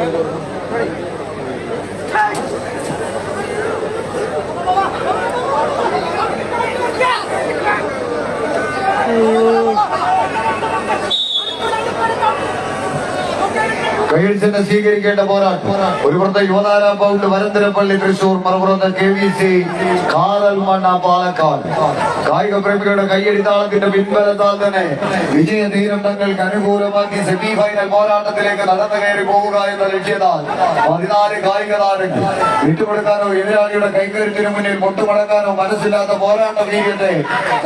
acuerdo കൈഴ്ചനെ സ്വീകരിക്കേണ്ട പോരാട്ടം. ഒരു പുറത്തെ യുവതാരാം പൗണ്ട് Varantharappilly Thrissur മറുപുറത്ത് K V C Kathalmanna Palakkad. കായിക പ്രേമികളുടെ കൈയടിത്താളത്തിന്റെ പിൻബലത്താൽ തന്നെ വിജയ തീരം അനുകൂലമാക്കി സെമി ഫൈനൽ പോരാട്ടത്തിലേക്ക് നടന്നു കയറി പോകുക എന്ന ലക്ഷ്യത്താൽ പതിനാല് കായിക താരങ്ങൾ വിട്ടുകൊടുക്കാനോ എതിരാളിയുടെ കൈകരുത്തിനു മുന്നിൽ മുട്ടുമടക്കാനോ മനസ്സില്ലാത്ത പോരാട്ട വീര്യത്തെ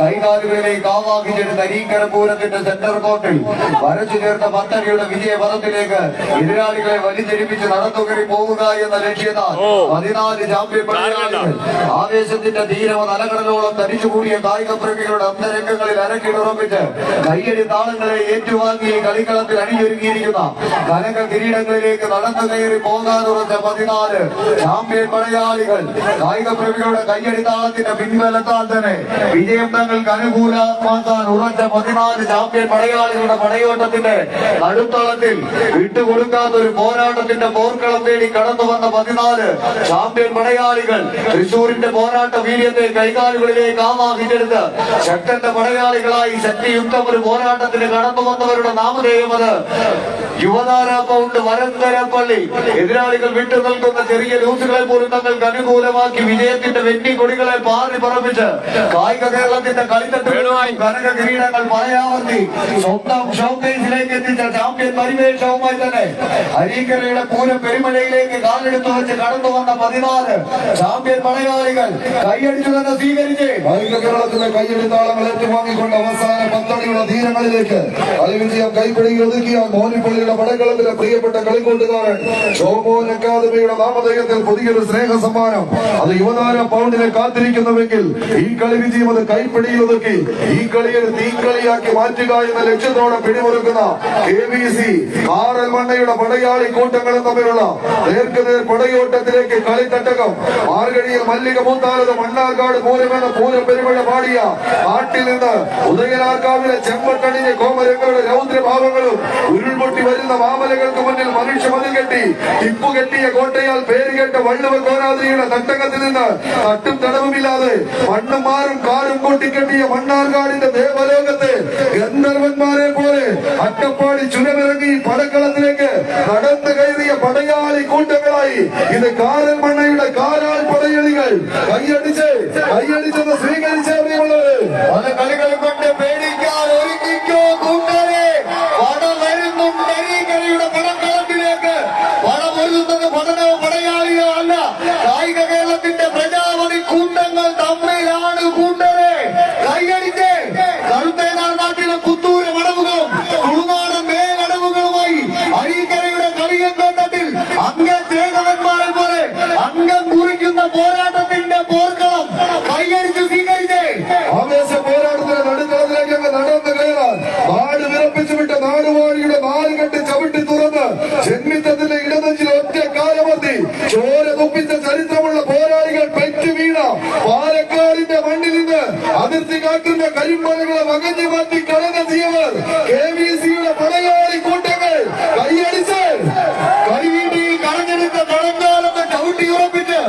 കൈകാലുകളിലേക്ക് ആവാഹിച്ചെടുത്ത തരീക്കരപൂരത്തിന്റെ സെന്റർ കോർട്ടിൽ വരച്ചു ചേർത്ത പത്തടിയുടെ വിജയ പദത്തിലേക്ക് എതിരാളികളെ വലിച്ചെരിപ്പിച്ച് നടന്നുകറി പോവുക എന്ന ലക്ഷ്യത്താൽ പതിനാല് ചാമ്പ്യൻ പടയാളികൾ ആവേശത്തിന്റെ ധീരമ തലകടലോളം തരിച്ചുകൂടിയ കായിക പ്രേമികളുടെ അന്തരംഗങ്ങളിൽ അരക്കിടുറപ്പിച്ച് കയ്യടി താളങ്ങളെ ഏറ്റുവാങ്ങി കളിക്കളത്തിൽ അണിയൊരുങ്ങിയിരിക്കുന്ന കനക കിരീടങ്ങളിലേക്ക് നടന്നു കയറി പോകാനുറച്ച പതിനാല് ചാമ്പ്യൻ പടയാളികൾ കായിക പ്രേമികളുടെ കയ്യടി താളത്തിന്റെ പിൻബലത്താൽ തന്നെ വിജയം തങ്ങൾക്ക് അനുകൂലമാക്കാൻ ഉറച്ച പതിനാല് ചാമ്പ്യൻ പടയാളികളുടെ പടയോട്ടത്തിന്റെ നടുത്തളത്തിൽ വിട്ടുകൊടുക്കാത്ത ഒരു പോരാട്ടത്തിന്റെ പോർക്കളം തേടി കടന്നു വന്ന പതിനാല് ചാമ്പ്യൻ പടയാളികൾ തൃശൂരിന്റെ പോരാട്ട വീര്യത്തെ കൈകാലുകളിലേക്ക് ആവാഹിച്ചെടുത്ത് ശക്തന്റെ പടയാളികളായി ശക്തിയുക്തം ഒരു പോരാട്ടത്തിന് കടന്നു വന്നവരുടെ നാമധേയം അത്. യുവതാര പൗണ്ട് വരന്തരപ്പള്ളി. എതിരാളികൾ വിട്ടു നിൽക്കുന്ന ചെറിയ ലൂസുകളെ പോലും തങ്ങൾക്ക് അനുകൂലമാക്കി വിജയത്തിന്റെ വെന്നി കൊടികളെ പാറി പറപ്പിച്ച് കായിക കേരളത്തിന്റെ കളിത്തട്ടുകളുമായി കനക കിരീടങ്ങൾ പറയാവർത്തി സ്വന്തം ഷോക്കേസിലേക്ക് എത്തിച്ച ചാമ്പ്യൻ പരിവേഷവുമായി തന്നെ അരീക്കരയുടെ പൂരം പെരുമഴയിലേക്ക് കാലെടുത്തു വെച്ച് കടന്നു വന്ന പതിനാല് ചാമ്പ്യൻ പടയാളികൾ കൈയടിച്ചു തന്നെ സ്വീകരിച്ച്. കേരളത്തിലെ കേരളത്തിന്റെ ഏറ്റുവാങ്ങിക്കൊണ്ട് അവസാന പന്തളിയുടെ ധീരങ്ങളിലേക്ക് അലിവിജയം കൈപ്പിടിയിൽ ഒതുക്കിയ മോനിപ്പള്ളിയുടെ പടക്കളത്തിലെ പ്രിയപ്പെട്ട കളിക്കൂട്ടുകാരൻ ഷോമോൻ അക്കാദമിയുടെ നാമധേയത്തിൽ പുതിയൊരു സ്നേഹ സമ്മാനം. അത് യുവതാര പൗണ്ടിനെ കാത്തിരിക്കുന്നുവെങ്കിൽ ഈ കളി വിജയം അത് കൈപ്പിടിയിൽ ഒതുക്കി ഈ കളിയെ തീക്കളിയാക്കി മാറ്റുക എന്ന ലക്ഷ്യത്തോടെ പിടിമുറുക്കുന്ന K B C R L മണ്ണയുടെ பல படையாளி கூட்டங்களும் தமிழலாம் ஏற்கனவே படையோட்டத்திலேக்கு கலை தட்டகம். மார்கழியில் மல்லிக மூத்தாரது மன்னார்காடு பூரமேன பூர பெருமழ பாடியா நாட்டில் இருந்த உதயநாற்காவில செம்பட்டணிய கோமரங்களுடைய ரௌந்திர பாவங்களும் വരുന്ന മാമലകൾക്ക് മുന്നിൽ മനുഷ്യ മതിൽ കെട്ടി ഇപ്പു കെട്ടിയ കോട്ടയാൽ പേരുകേട്ട വള്ളുവ കോരാതിരിയുടെ തട്ടകത്തിൽ നിന്ന് തട്ടും തടവുമില്ലാതെ മണ്ണും മാറും കാടും കൂട്ടിക്കെട്ടിയ മണ്ണാർകാടിന്റെ ദേവലോകത്തെ ഗന്ധർവന്മാരെ പോലെ അട്ടപ്പാടി ചുരമിറങ്ങി പടക്കളത്തിലേക്ക് നടന്നു കയറിയ പടയാളി കൂട്ടങ്ങളായി. ഇത് കാരൽ മണ്ണയുടെ കാരാൾ പടയണികൾ. കൈയടിച്ച് കൈയടിച്ചത് സ്വീകരിച്ചേ പ്രിയമുള്ളവര് പല കളികളും കൊണ്ട് നാട്ടിലെ പുത്തൂര് മടവുകളും തുളുനാടൻ മേലടവുകളുമായി അരീക്കരയുടെ കളിയങ്കോട്ടത്തിൽ അംഗചേതവന്മാരെ പോലെ അംഗം കുറിക്കുന്ന പോരാട്ടത്തിന്റെ പോർക്കളം കൈയടിച്ച് സ്വീകരിച്ചേ. ആവേശ പോരാട്ടത്തിന് നടുക്കളത്തിലേക്ക് അങ്ങ് നടന്നു കയറാൻ നാട് വിട്ട നാടുവാഴിയുടെ നാലുകെട്ട് ചവിട്ടി തുറന്ന് ജന്മിത്തത്തിന്റെ ഇടനെഞ്ചിൽ ഒറ്റ കാലമർത്തി ചോര തുപ്പിച്ച കടന്നെത്തിയവർ കെ വി സിയുടെ പടയാളി കൂട്ടങ്ങൾ കൈയടിച്ച് കരിവീട്ടിയിൽ കടഞ്ഞെടുത്ത തടങ്കാലത്ത് ചവിട്ടി ഉറപ്പിച്ച്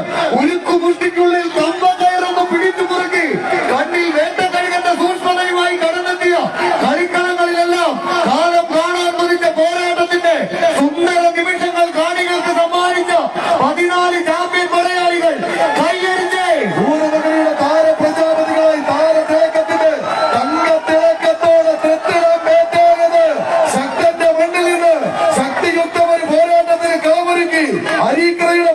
ശക്തന്റെ